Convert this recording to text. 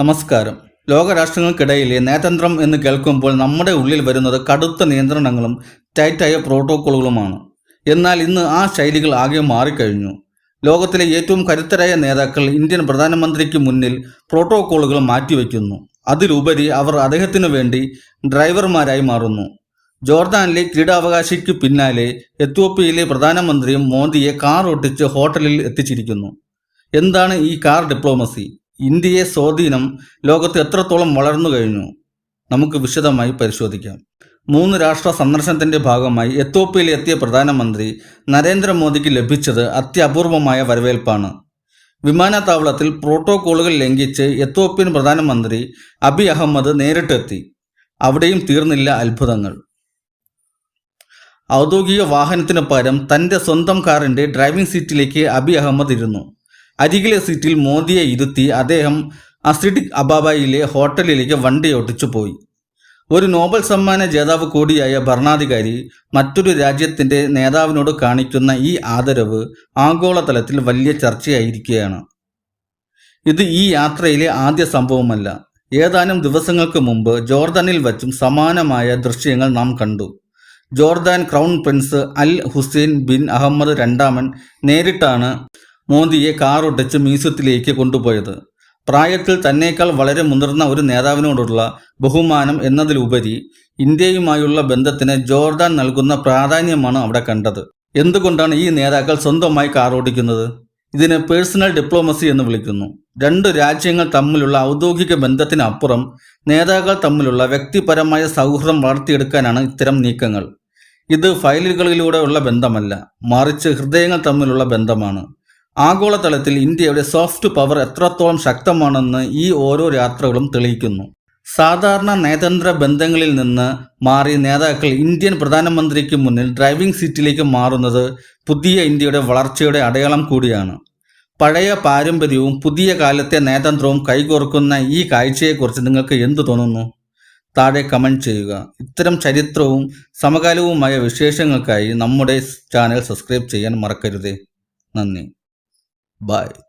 നമസ്കാരം. ലോകരാഷ്ട്രങ്ങൾക്കിടയിലെ നയതന്ത്രം എന്ന് കേൾക്കുമ്പോൾ നമ്മുടെ ഉള്ളിൽ വരുന്നത് കടുത്ത നിയന്ത്രണങ്ങളും ടൈറ്റായ പ്രോട്ടോക്കോളുകളുമാണ്. എന്നാൽ ഇന്ന് ആ ശൈലികൾ ആകെ മാറിക്കഴിഞ്ഞു. ലോകത്തിലെ ഏറ്റവും കരുത്തരായ നേതാക്കൾ ഇന്ത്യൻ പ്രധാനമന്ത്രിക്ക് മുന്നിൽ പ്രോട്ടോക്കോളുകൾ മാറ്റിവെക്കുന്നു. അതിലുപരി അവർ അദ്ദേഹത്തിനു വേണ്ടി ഡ്രൈവർമാരായി മാറുന്നു. ജോർദാനിലെ ക്രീഡാവകാശിക്ക് പിന്നാലെ എത്യോപ്യയിലെ പ്രധാനമന്ത്രിയും മോദിയെ കാർ ഓട്ടിച്ച് ഹോട്ടലിൽ എത്തിച്ചിരിക്കുന്നു. എന്താണ് ഈ കാർ ഡിപ്ലോമസി? ഇന്ത്യയെ സ്വാധീനം ലോകത്ത് എത്രത്തോളം വളർന്നു കഴിഞ്ഞു? നമുക്ക് വിശദമായി പരിശോധിക്കാം. മൂന്ന് രാഷ്ട്ര സന്ദർശനത്തിന്റെ ഭാഗമായി എത്യോപ്യയിൽ എത്തിയ പ്രധാനമന്ത്രി നരേന്ദ്രമോദിക്ക് ലഭിച്ചത് അത്യപൂർവമായ വരവേൽപ്പാണ്. വിമാനത്താവളത്തിൽ പ്രോട്ടോകോളുകൾ ലംഘിച്ച് എത്യോപ്യൻ പ്രധാനമന്ത്രി അബി അഹമ്മദ് നേരിട്ടെത്തി. അവിടെയും തീർന്നില്ല അത്ഭുതങ്ങൾ. ഔദ്യോഗിക വാഹനത്തിനു പകരം സ്വന്തം കാറിന്റെ ഡ്രൈവിംഗ് സീറ്റിലേക്ക് അബി അഹമ്മദ് ഇരുന്നു. അരികിലെ സീറ്റിൽ മോദിയെ ഇരുത്തി അദ്ദേഹം അസിഡിക് അബാബയിലെ ഹോട്ടലിലേക്ക് വണ്ടി ഓട്ടിച്ചു പോയി. ഒരു നോബൽ സമ്മാന ജേതാവ് കൂടിയായ ഭരണാധികാരി മറ്റൊരു രാജ്യത്തിന്റെ നേതാവിനോട് കാണിക്കുന്ന ഈ ആദരവ് ആഗോളതലത്തിൽ വലിയ ചർച്ചയായിരിക്കുകയാണ്. ഇത് ഈ യാത്രയിലെ ആദ്യ സംഭവമല്ല. ഏതാനും ദിവസങ്ങൾക്ക് മുമ്പ് ജോർദാനിൽ വച്ചും സമാനമായ ദൃശ്യങ്ങൾ നാം കണ്ടു. Jordan crown prince Al Hussein bin Ahmad രണ്ടാമൻ നേരിട്ടാണ് മോദിയെ കാറൊട്ടിച്ച് മ്യൂസിയത്തിലേക്ക് കൊണ്ടുപോയത്. പ്രായത്തിൽ തന്നേക്കാൾ വളരെ മുതിർന്ന ഒരു നേതാവിനോടുള്ള ബഹുമാനം എന്നതിലുപരി ഇന്ത്യയുമായുള്ള ബന്ധത്തിന് ജോർദാൻ നൽകുന്ന പ്രാധാന്യമാണ് അവിടെ കണ്ടത്. എന്തുകൊണ്ടാണ് ഈ നേതാക്കൾ സ്വന്തമായി കാറോടിക്കുന്നത്? ഇതിനെ പേഴ്സണൽ ഡിപ്ലോമസി എന്ന് വിളിക്കുന്നു. രണ്ട് രാജ്യങ്ങൾ തമ്മിലുള്ള ഔദ്യോഗിക ബന്ധത്തിനപ്പുറം നേതാക്കൾ തമ്മിലുള്ള വ്യക്തിപരമായ സൗഹൃദം വളർത്തിയെടുക്കാനാണ് ഇത്തരം നീക്കങ്ങൾ. ഇത് ഫയലുകളിലൂടെയുള്ള ബന്ധമല്ല മറിച്ച് ഹൃദയങ്ങൾ തമ്മിലുള്ള ബന്ധമാണ്. ആഗോളതലത്തിൽ ഇന്ത്യയുടെ സോഫ്റ്റ് പവർ എത്രത്തോളം ശക്തമാണെന്ന് ഈ ഓരോ യാത്രകളും തെളിയിക്കുന്നു. സാധാരണ നയതന്ത്ര ബന്ധങ്ങളിൽ നിന്ന് മാറി നേതാക്കൾ ഇന്ത്യൻ പ്രധാനമന്ത്രിക്ക് മുന്നിൽ ഡ്രൈവിംഗ് സീറ്റിലേക്ക് മാറുന്നത് പുതിയ ഇന്ത്യയുടെ വളർച്ചയുടെ അടയാളം കൂടിയാണ്. പഴയ പാരമ്പര്യവും പുതിയ കാലത്തെ നയതന്ത്രവും കൈകോർക്കുന്ന ഈ കാഴ്ചയെക്കുറിച്ച് നിങ്ങൾക്ക് എന്തു തോന്നുന്നു? താഴെ കമന്റ് ചെയ്യുക. ഇത്തരം ചരിത്രവും സമകാലവുമായ വിശേഷങ്ങൾക്കായി നമ്മുടെ ചാനൽ സബ്സ്ക്രൈബ് ചെയ്യാൻ മറക്കരുതേ. നന്ദി. Bye.